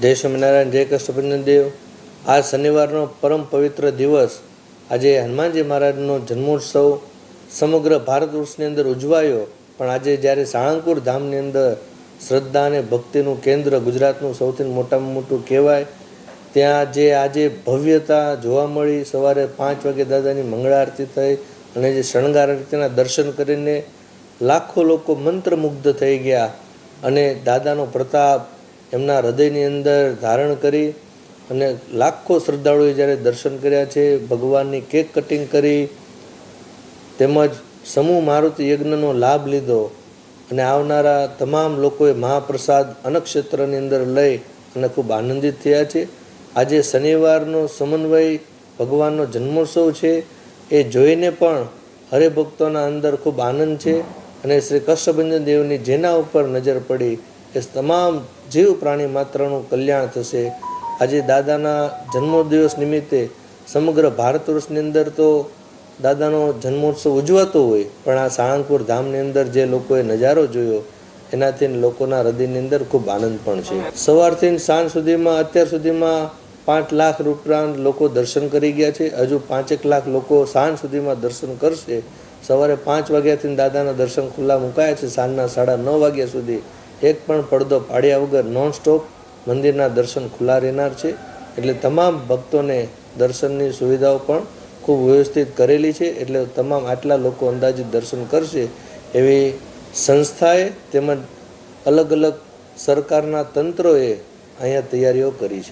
જય સ્વામિનારાયણ જય કૃષ્ણભંજન દેવ. આ શનિવારનો પરમ પવિત્ર દિવસ. આજે હનુમાનજી મહારાજનો જન્મોત્સવ સમગ્ર ભારત વર્ષની અંદર ઉજવાયો. પણ આજે જ્યારે સાળંગપુર ધામની અંદર શ્રદ્ધા અને ભક્તિનું કેન્દ્ર ગુજરાતનું સૌથી મોટામાં મોટું કહેવાય, ત્યાં જે આજે ભવ્યતા જોવા મળી. સવારે પાંચ વાગે દાદાની મંગળા આરતી થઈ અને જે શણગાર આરતીના દર્શન કરીને લાખો લોકો મંત્રમુગ્ધ થઈ ગયા અને દાદાનો પ્રતાપ એમના હૃદયની અંદર ધારણ કરી અને લાખો શ્રદ્ધાળુએ જ્યારે દર્શન કર્યા છે, ભગવાનની કેક કટિંગ કરી, તેમજ સમૂહ મારુતિ યજ્ઞનો લાભ લીધો અને આવનારા તમામ લોકોએ મહાપ્રસાદ અનક્ષેત્રની અંદર લઈ અને ખૂબ આનંદિત થયા છે. આજે શનિવારનો સમન્વય ભગવાનનો જન્મોત્સવ છે. એ જોઈને પણ હરિભક્તોના અંદર ખૂબ આનંદ છે અને શ્રી કષ્ટભંજન દેવની જેના ઉપર નજર પડી એ તમામ જીવ પ્રાણી માત્રનું કલ્યાણ થશે. આજે દાદાના જન્મદિવસ નિમિત્તે સમગ્ર ભારત વર્ષની અંદર તો દાદાનો જન્મોત્સવ ઉજવાતો હોય, પણ આ સાળંગપુર ધામની અંદર જે લોકોએ નજારો જોયો, એનાથી લોકોના હૃદયની અંદર ખૂબ આનંદ પણ છે. સવારથી સાંજ સુધીમાં, અત્યાર સુધીમાં પાંચ લાખ ઉપરાંત લોકો દર્શન કરી ગયા છે. હજુ પાંચેક લાખ લોકો સાંજ સુધીમાં દર્શન કરશે. સવારે પાંચ વાગ્યાથી દાદાના દર્શન ખુલ્લા મુકાયા છે. સાંજના સાડા નવ વાગ્યા સુધી એક પણ પડદો પાડ્યા વગર નોન સ્ટોપ મંદિરના દર્શન ખુલ્લા રહેનાર છે. એટલે તમામ ભક્તોને દર્શનની સુવિધાઓ પણ ખૂબ વ્યવસ્થિત કરેલી છે. એટલે તમામ આટલા લોકો અંદાજિત દર્શન કરશે એવી સંસ્થાએ તેમજ અલગ અલગ સરકારના તંત્રોએ અહીંયા તૈયારીઓ કરી છે.